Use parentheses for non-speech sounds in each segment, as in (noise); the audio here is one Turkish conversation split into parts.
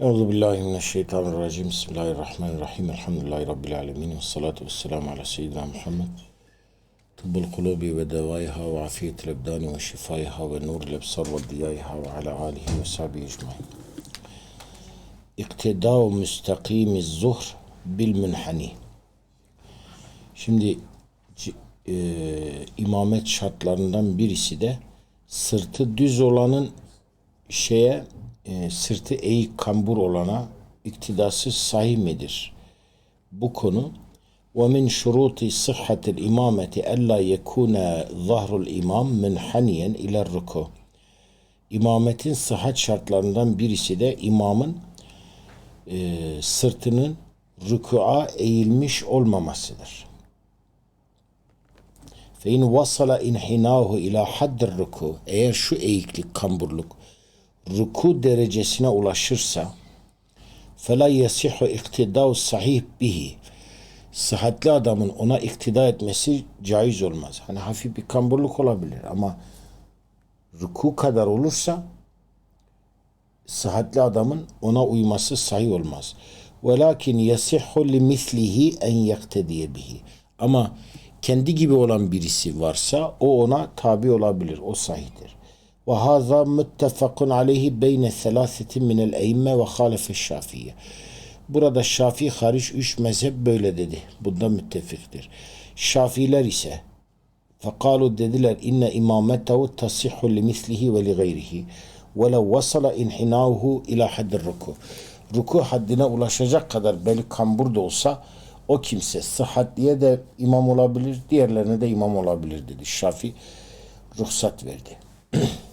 Euzu billahi mineşşeytanirracim. Bismillahirrahmanirrahim. Elhamdülillahi rabbil alamin. Ves salatu vesselamü ala seyyidina Muhammed. Tıbbul kulubi ve devaiha ve afiyetil ebdani ve şifaiha ve nurul ebsar ve diyaiha ve ala alihi ve sahbihi ecmaîn. İktidâ müstakîmiz zuhr bil münhani. Şimdi e, imamet şartlarından birisi de sırtı düz olanın şeye e, sırtı eğik kambur olana iktidası sahih midir? Bu konu min şuruti sıhhatil imameti ella yekuna zahrul imam minhaniyen ila ruku. İmametin sıhhat şartlarından birisi de imamın e, sırtının rükua eğilmiş olmamasıdır. İn vasala inhinahu ila haddir ruku. Eğer şu eğiklik, kamburluk ruku derecesine ulaşırsa fela yasihu iktidau sahih bihi. Sıhhatli adamın ona iktida etmesi caiz olmaz. Hani hafif bir kamburluk olabilir ama ruku kadar olursa sıhhatli adamın ona uyması sahih olmaz. Velakin yasihhu li mislihi en yaktediye bihi. Ama kendi gibi olan birisi varsa o ona tabi olabilir. O sahihtir. Muttefakun aleyhi beyne selasetin minel eymme ve halefe şafiye. Burada Şafii hariç üç mezhep böyle dedi. Bunda müttefiktir. Şafiler ise fekalu dediler inne imametehu tasihhu li mislihi ve li gayrihi ve lev vasala inhinahu ila haddir ruku. Ruku haddine ulaşacak kadar beli kambur da olsa o kimse sıhhatliye de imam olabilir, diğerlerine de imam olabilir dedi. Şafi ruhsat verdi. (clears throat)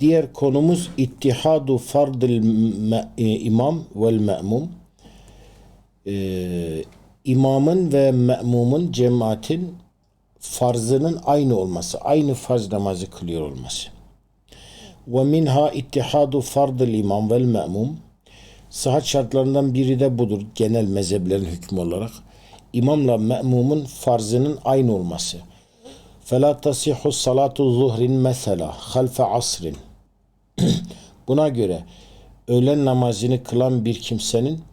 Diğer konumuz ittihadu fardil me- e, imam vel me'mum. Ee, imamın ve me'mumun cemaatin farzının aynı olması, aynı farz namazı kılıyor olması. Ve minha ittihadu fardil imam vel me'mum. Sıhhat şartlarından biri de budur genel mezheplerin hükmü olarak. İmamla me'mumun farzının aynı olması. فَلَا تَصِحُ صَلَاتُ zuhrin mesela halfe asrin. (clears throat) Buna göre öğlen namazını kılan bir kimsenin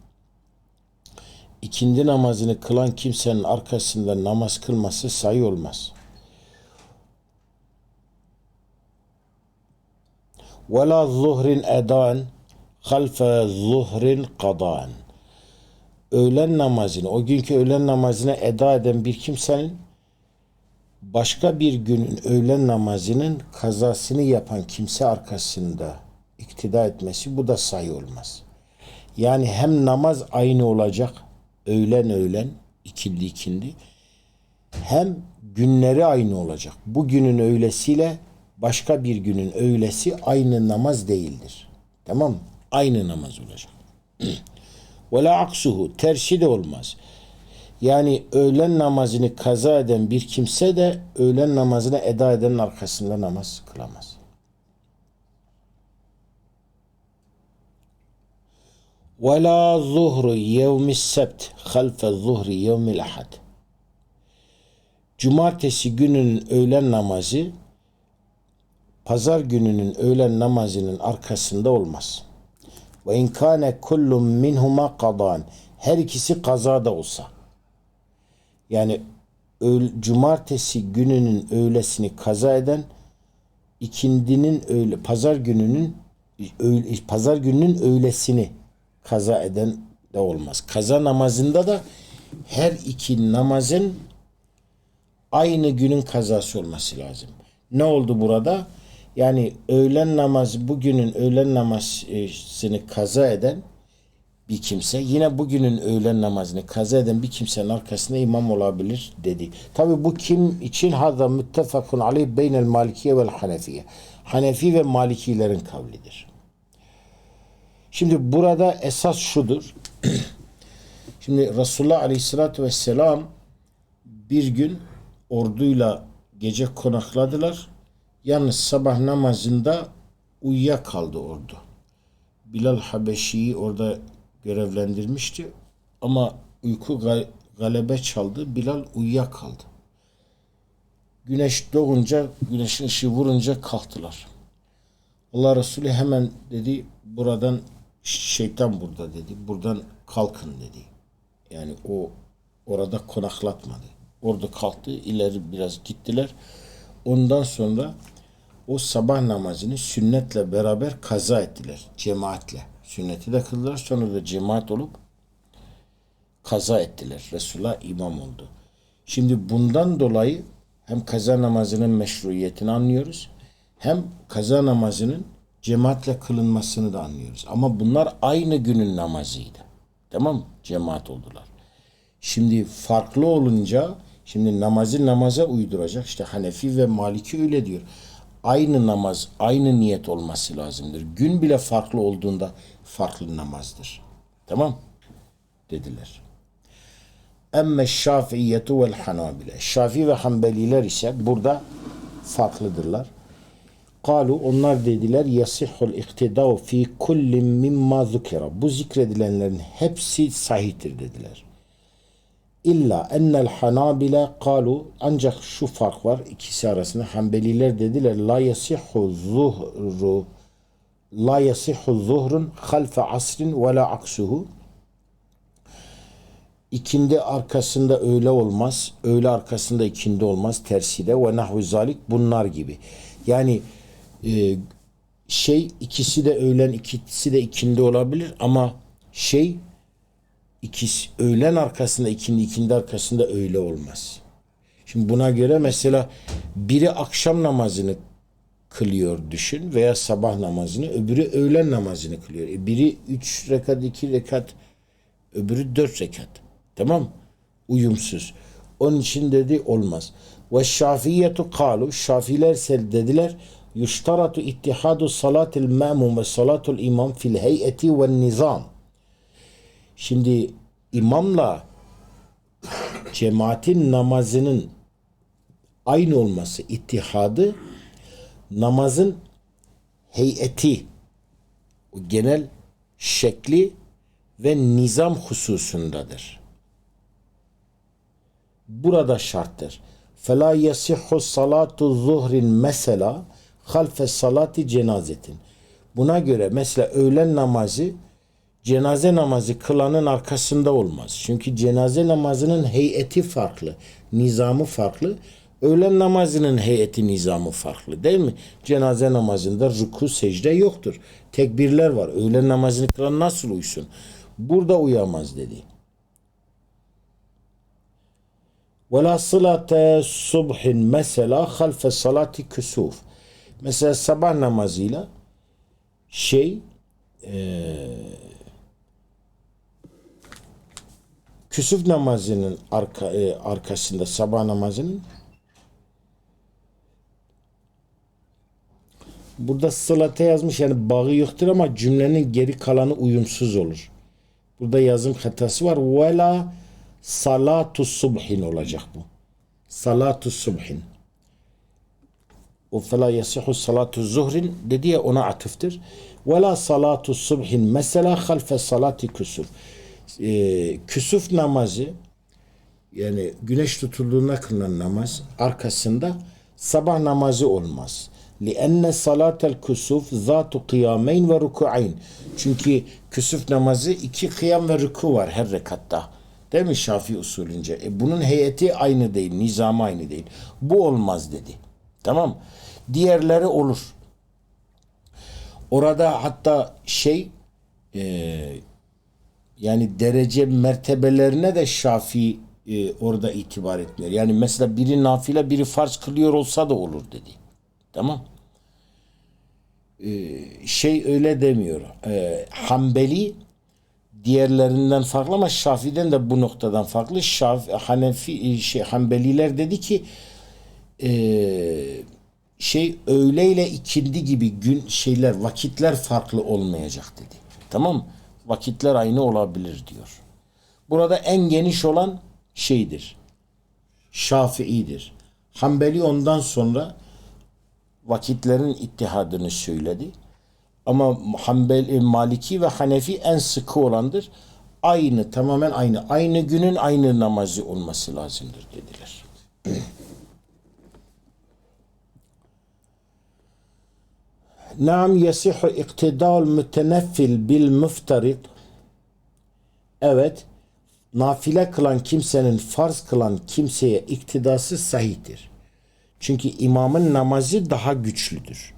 ikindi namazını kılan kimsenin arkasında namaz kılması sayı olmaz. وَلَا zuhrin edan halfe zuhrin kadan. Öğlen namazını, o günkü öğlen namazını eda eden bir kimsenin başka bir günün öğlen namazının kazasını yapan kimse arkasında iktida etmesi bu da sayı olmaz. Yani hem namaz aynı olacak öğlen öğlen ikindi ikindi hem günleri aynı olacak. Bu günün öğlesiyle başka bir günün öğlesi aynı namaz değildir. Tamam mı? Aynı namaz olacak. (clears throat) Ve la aksuhu tersi de olmaz. Yani öğlen namazını kaza eden bir kimse de öğlen namazını eda edenin arkasında namaz kılamaz. Ve la zuhru yevmis sebt halfe zuhri yevmil ahad. Cumartesi gününün öğlen namazı pazar gününün öğlen namazının arkasında olmaz. Ve inkâne kullum minhuma kadan. Her ikisi kaza da olsa. Yani cumartesi gününün öğlesini kaza eden ikindinin öğle, pazar gününün öğle- pazar gününün öğlesini kaza eden de olmaz. Kaza namazında da her iki namazın aynı günün kazası olması lazım. Ne oldu burada? Yani öğlen namazı bugünün öğlen namazını kaza eden bir kimse yine bugünün öğlen namazını kaza eden bir kimsenin arkasında imam olabilir dedi. Tabi bu kim için? Hada müttefakun aleyh beynel malikiye vel hanefiye. Hanefi ve malikilerin kavlidir. Şimdi burada esas şudur. (clears throat) Şimdi Resulullah Aleyhisselatü Vesselam bir gün orduyla gece konakladılar. Yalnız sabah namazında uyuyakaldı ordu. Bilal Habeşi'yi orada görevlendirmişti. Ama uyku gal- galebe çaldı. Bilal uyuyakaldı. Güneş doğunca, güneşin ışığı vurunca kalktılar. Allah Resulü hemen dedi buradan şeytan burada dedi. Buradan kalkın dedi. Yani o orada konaklatmadı. Orada kalktı. ileri biraz gittiler. Ondan sonra o sabah namazını sünnetle beraber kaza ettiler. Cemaatle. Sünneti de kıldılar. Sonra da cemaat olup kaza ettiler. Resulullah imam oldu. Şimdi bundan dolayı hem kaza namazının meşruiyetini anlıyoruz. Hem kaza namazının cemaatle kılınmasını da anlıyoruz. Ama bunlar aynı günün namazıydı. Tamam mı? Cemaat oldular. Şimdi farklı olunca şimdi namazı namaza uyduracak. İşte Hanefi ve Maliki öyle diyor. Aynı namaz, aynı niyet olması lazımdır. Gün bile farklı olduğunda farklı namazdır. Tamam? Dediler. Emme şafiiyetu vel hanabile. Şafi ve hanbeliler ise burada farklıdırlar. Kalu onlar dediler yasihul iktidau fi kullin mimma zukira. Bu zikredilenlerin hepsi sahihtir dediler. İlla ennel hanabile kalu ancak şu fark var ikisi arasında hanbeliler dediler la yasihhu zuhru la yasihhu zuhrun halfe asrin ve la aksuhu ikindi arkasında öğle olmaz, öğle arkasında ikindi olmaz, tersi de ve nahvu zalik bunlar gibi. Yani e, şey ikisi de öğlen ikisi de ikindi olabilir ama şey ikisi öğlen arkasında ikindi ikindi arkasında öğle olmaz. Şimdi buna göre mesela biri akşam namazını kılıyor düşün veya sabah namazını öbürü öğlen namazını kılıyor. E biri üç rekat iki rekat öbürü dört rekat. Tamam Uyumsuz. Onun için dedi olmaz. Ve şafiyetu kalu şafiler sel dediler yuştaratu ittihadu salatil ma'mum ve salatul imam fil heyeti ve nizam. Şimdi imamla cemaatin namazının aynı olması ittihadı namazın heyeti o genel şekli ve nizam hususundadır. Burada şarttır. فَلَا يَسِحُ صَلَاتُ ظُهْرٍ mesela halfe salati cenazetin. Buna göre mesela öğlen namazı cenaze namazı kılanın arkasında olmaz. Çünkü cenaze namazının heyeti farklı, nizamı farklı. Öğlen namazının heyeti nizamı farklı değil mi? Cenaze namazında ruku secde yoktur. Tekbirler var. Öğlen namazını kılan nasıl uysun? Burada uyamaz dedi. Ve la salate subhin mesela halfe salati küsuf. Mesela sabah namazıyla şey eee küsuf namazının arka, e, arkasında sabah namazının burada salate yazmış yani bağı yoktur ama cümlenin geri kalanı uyumsuz olur. Burada yazım hatası var. Vela salatu subhin olacak bu. Salatu subhin. O fela yasihu salatu zuhrin dedi ya ona atıftır. Vela salatu subhin mesela halfe salati küsuf Ee, küsuf namazı yani güneş tutulduğunda kılınan namaz arkasında sabah namazı olmaz. لِأَنَّ صَلَاةَ الْكُسُوفِ ذَاتُ قِيَامَيْنِ ve ruku'ayn. Çünkü küsuf namazı iki kıyam ve ruku var her rekatta. Değil mi Şafii usulünce? E bunun heyeti aynı değil, nizamı aynı değil. Bu olmaz dedi. Tamam Diğerleri olur. Orada hatta şey e, yani derece mertebelerine de Şafii e, orada itibar etmiyor. Yani mesela biri nafile biri farz kılıyor olsa da olur dedi. Tamam. Ee, şey öyle demiyor. Ee, Hanbeli diğerlerinden farklı ama Şafi'den de bu noktadan farklı. Şaf, Hanefi, şey, Hanbeliler dedi ki e, şey öğleyle ikindi gibi gün şeyler vakitler farklı olmayacak dedi. Tamam Vakitler aynı olabilir diyor. Burada en geniş olan şeydir. Şafii'dir. Hanbeli ondan sonra vakitlerin ittihadını söyledi. Ama Hanbeli, Maliki ve Hanefi en sıkı olandır. Aynı, tamamen aynı. Aynı günün aynı namazı olması lazımdır dediler. Naam yasihu iktida'ul müteneffil bil müfterid. Evet. Nafile kılan kimsenin farz kılan kimseye iktidası sahihtir. Çünkü imamın namazı daha güçlüdür.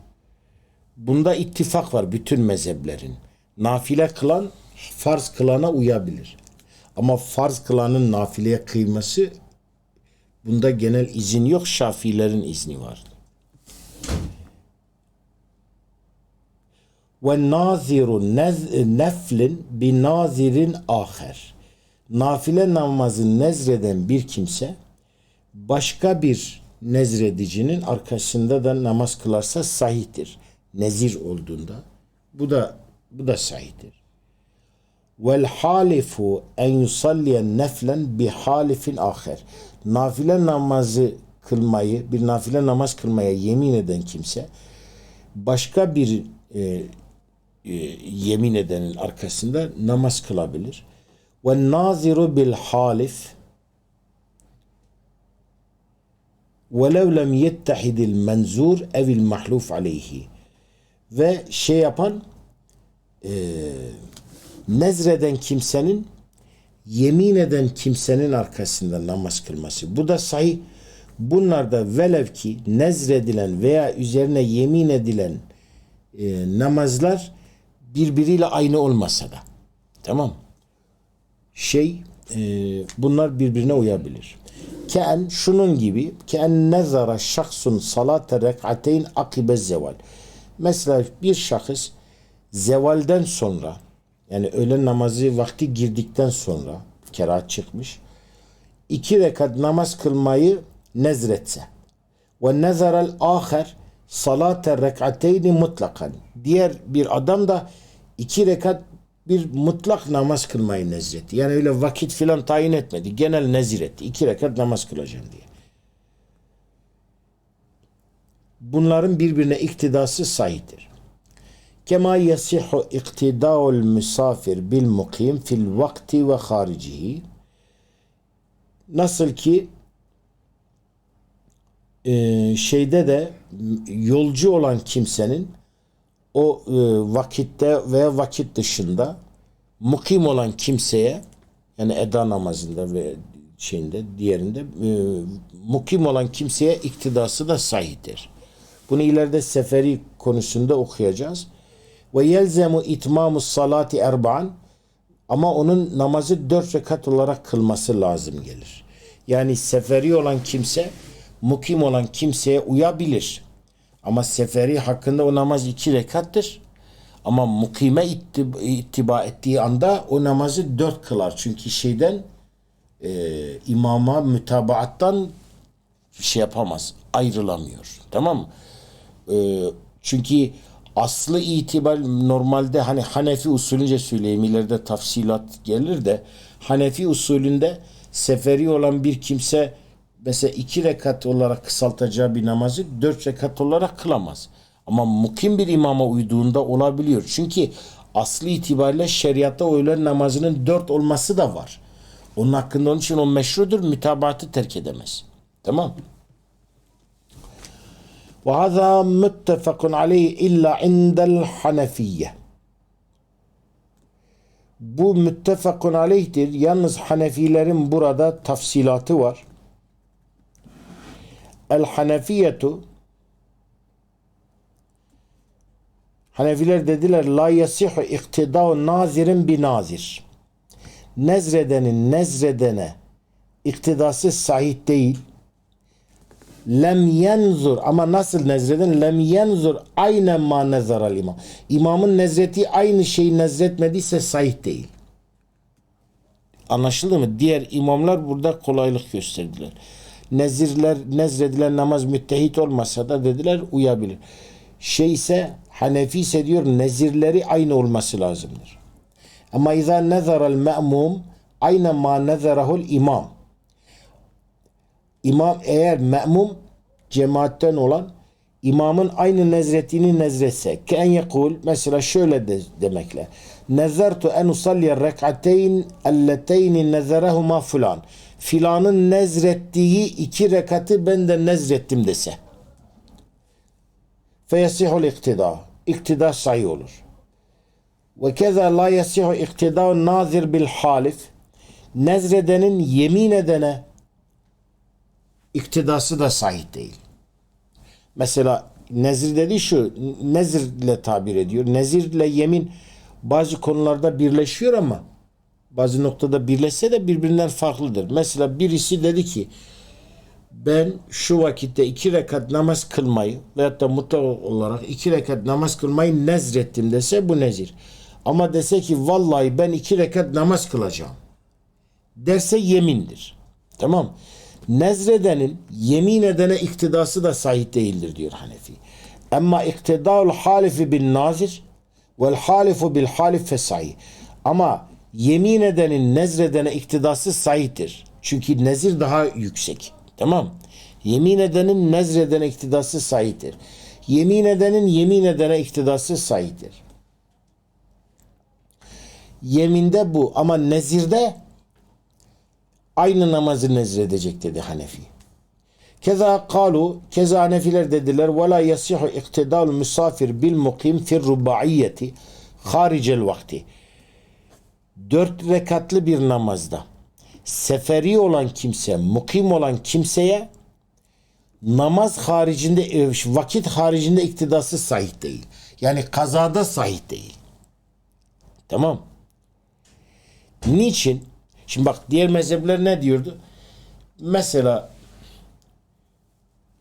Bunda ittifak var bütün mezheplerin. Nafile kılan farz kılana uyabilir. Ama farz kılanın nafileye kıyması bunda genel izin yok. Şafilerin izni var. Ve naziru neflin bi nazirin aher. Nafile namazı nezreden bir kimse başka bir nezredicinin arkasında da namaz kılarsa sahihtir. Nezir olduğunda. Bu da bu da sahihtir. Vel halifu en yusalliyen neflen bi halifin aher. Nafile namazı kılmayı, bir nafile namaz kılmaya yemin eden kimse başka bir e, e, yemin edenin arkasında namaz kılabilir. Ve naziru bil halif velev lem yettehidil menzur evil mahluf aleyhi ve şey yapan e, nezreden kimsenin yemin eden kimsenin arkasında namaz kılması. Bu da sahih. Bunlarda velev ki nezredilen veya üzerine yemin edilen e, namazlar birbiriyle aynı olmasa da. Tamam. Şey e, bunlar birbirine uyabilir. Ken şunun gibi ken nezara şahsun salate rek'ateyn akibe zeval. Mesela bir şahıs zevalden sonra yani öğlen namazı vakti girdikten sonra kerahat çıkmış iki rekat namaz kılmayı nezretse ve nezaral aher salate rek'ateyni mutlakan diğer bir adam da iki rekat bir mutlak namaz kılmayı nezretti. Yani öyle vakit filan tayin etmedi. Genel nezir etti. İki rekat namaz kılacağım diye. Bunların birbirine iktidası sahihtir. Kema yasihu iktida'ul misafir bil mukim fil vakti ve haricihi. Nasıl ki e, şeyde de yolcu olan kimsenin o e, vakitte veya vakit dışında mukim olan kimseye yani eda namazında ve şeyinde diğerinde e, mukim olan kimseye iktidası da sahihtir. Bunu ileride seferi konusunda okuyacağız. Ve yelzemu itmamu salati erba'an ama onun namazı dört rekat olarak kılması lazım gelir. Yani seferi olan kimse mukim olan kimseye uyabilir. Ama seferi hakkında o namaz iki rekattır. Ama mukime ittib- ittiba ettiği anda o namazı dört kılar. Çünkü şeyden e, imama mütabaattan şey yapamaz. Ayrılamıyor. Tamam mı? E, çünkü aslı itibar normalde hani Hanefi usulünce söyleyeyim ileride tafsilat gelir de Hanefi usulünde seferi olan bir kimse mesela iki rekat olarak kısaltacağı bir namazı dört rekat olarak kılamaz. Ama mukim bir imama uyduğunda olabiliyor. Çünkü asli itibariyle şeriatta öğlen namazının dört olması da var. Onun hakkında onun için o meşrudur. Mütabatı terk edemez. Tamam Ve hâzâ müttefekun aleyhi illa indel hanefiyye. Bu müttefekun aleyhtir. Yalnız Hanefilerin burada tafsilatı var. El Hanefiyetu Hanefiler dediler la yasihu iktidau nazirin bi nazir. Nezredenin nezredene iktidası sahih değil. Lem yenzur ama nasıl nezreden? Lem yenzur aynen ma nezaral imam. İmamın nezreti aynı şeyi nezretmediyse sahih değil. Anlaşıldı mı? Diğer imamlar burada kolaylık gösterdiler. Nezirler, nezredilen namaz müttehit olmasa da dediler uyabilir. Şey ise Hanefi ise diyor nezirleri aynı olması lazımdır. Ama izâ nezaral me'mum ayne ma nezarahul imam. İmam eğer me'mum cemaatten olan imamın aynı nezretini nezretse ki en yekul mesela şöyle de, demekle nezertu en usalliye rek'ateyn elleteyni nezerehuma fulan filanın nezrettiği iki rekatı ben de nezrettim dese feyesihul iktida iktida sayı olur. Ve keza la yasihu iktida'u nazir bil halif. Nezredenin yemin edene iktidası da sahih değil. Mesela nezir dediği şu, nezirle tabir ediyor. Nezirle yemin bazı konularda birleşiyor ama bazı noktada birleşse de birbirinden farklıdır. Mesela birisi dedi ki ben şu vakitte iki rekat namaz kılmayı veyahut da mutlak olarak iki rekat namaz kılmayı nezrettim dese bu nezir. Ama dese ki vallahi ben iki rekat namaz kılacağım derse yemindir. Tamam. Nezredenin yemin edene iktidası da sahih değildir diyor Hanefi. Ama iktidaul halifi bin nazir vel halifu bil halif fesahih. Ama yemin edenin nezredene iktidası sahihtir. Çünkü nezir daha yüksek. Tamam. Yemin edenin nezredene iktidası sahihtir. Yemin edenin yemin edene iktidası sahihtir. Yeminde bu ama nezirde aynı namazı nezredecek dedi Hanefi. Keza kalu, keza Hanefiler dediler ve la yasihu iktidal misafir bil mukim fir rubaiyeti haricel vakti. Dört rekatlı bir namazda seferi olan kimse, mukim olan kimseye namaz haricinde, e, vakit haricinde iktidası sahih değil. Yani kazada sahih değil. Tamam. Niçin? Şimdi bak diğer mezhepler ne diyordu? Mesela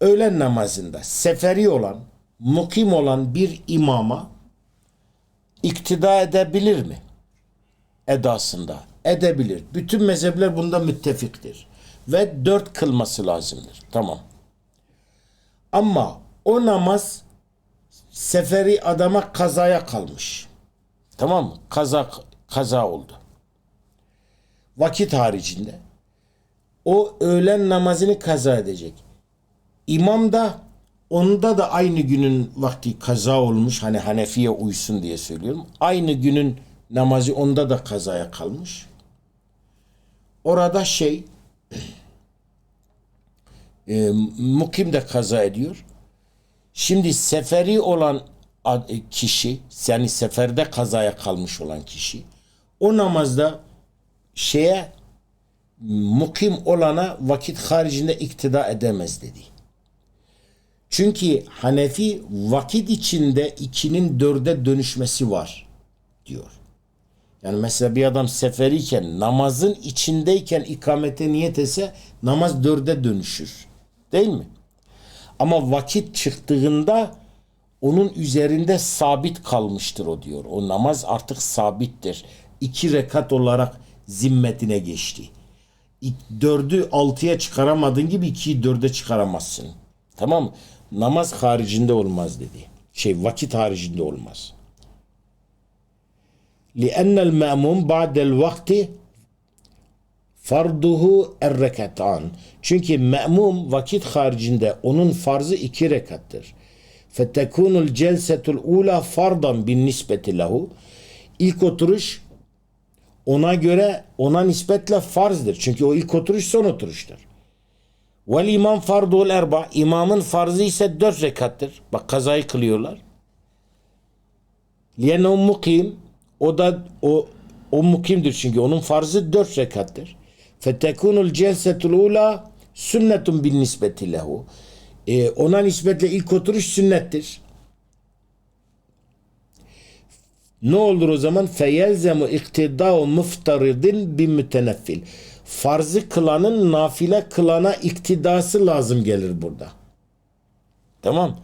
öğlen namazında seferi olan, mukim olan bir imama iktida edebilir mi? Edasında. Edebilir. Bütün mezhepler bunda müttefiktir. Ve dört kılması lazımdır. Tamam. Ama o namaz seferi adama kazaya kalmış. Tamam mı? Kaza, kaza oldu vakit haricinde o öğlen namazını kaza edecek. İmam da onda da aynı günün vakti kaza olmuş. Hani Hanefi'ye uysun diye söylüyorum. Aynı günün namazı onda da kazaya kalmış. Orada şey (clears throat) e, mukim de kaza ediyor. Şimdi seferi olan kişi yani seferde kazaya kalmış olan kişi o namazda şeye mukim olana vakit haricinde iktida edemez dedi. Çünkü Hanefi vakit içinde ikinin dörde dönüşmesi var diyor. Yani mesela bir adam seferiyken namazın içindeyken ikamete niyet etse namaz dörde dönüşür. Değil mi? Ama vakit çıktığında onun üzerinde sabit kalmıştır o diyor. O namaz artık sabittir. İki rekat olarak zimmetine geçti. Dördü altıya çıkaramadığın gibi ikiyi dörde çıkaramazsın. Tamam mı? Namaz haricinde olmaz dedi. Şey vakit haricinde olmaz. لأن المأموم بعد الوقت farduhu er rekatan. Çünkü me'mum vakit haricinde onun farzı iki rekattır. Fetekunul celsetul ula fardan bin nispeti lehu. İlk oturuş ona göre ona nispetle farzdır. Çünkü o ilk oturuş son oturuştur. Vel imam fardul erba. İmamın farzı ise dört rekattır. Bak kazayı kılıyorlar. Liyennehu mukim. o da o, o mukimdir çünkü onun farzı dört rekattır. Fetekunul celsetul ula sünnetun bin nispeti lehu. Ee, ona nispetle ilk oturuş sünnettir. Ne olur o zaman? Feyelzemu iktidau muftaridin bi müteneffil. Farzı kılanın nafile kılana iktidası lazım gelir burada. Tamam.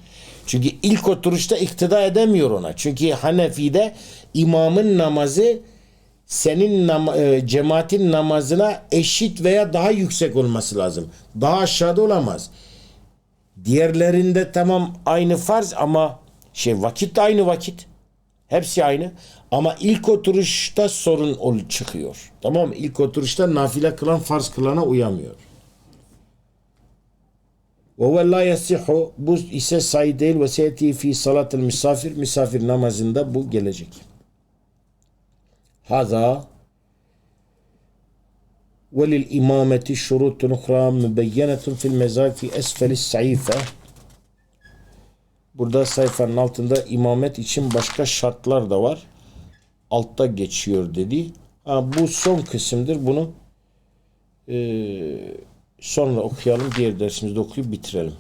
Çünkü ilk oturuşta iktida edemiyor ona. Çünkü Hanefi'de imamın namazı senin nam e, cemaatin namazına eşit veya daha yüksek olması lazım. Daha aşağıda olamaz. Diğerlerinde tamam aynı farz ama şey vakit de aynı vakit. Hepsi aynı. Ama ilk oturuşta sorun çıkıyor. Tamam mı? İlk oturuşta nafile kılan farz kılana uyamıyor. Ve la yasihu bu ise sayı değil ve seyeti fi salatil misafir misafir namazında bu gelecek. Haza ve lil imameti şurutun ukhra mübeyyenetun fil mezar fi esfelis sayfe Burada sayfanın altında imamet için başka şartlar da var. Altta geçiyor dedi. Ha, bu son kısımdır. Bunu eee sonra okuyalım. Diğer dersimizde okuyup bitirelim.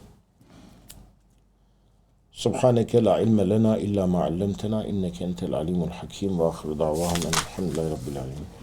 Subhaneke la ilme lena illa ma allamtena inneke entel alimul hakim ve ahiru davahum enelhamdülillahi rabbil alemin.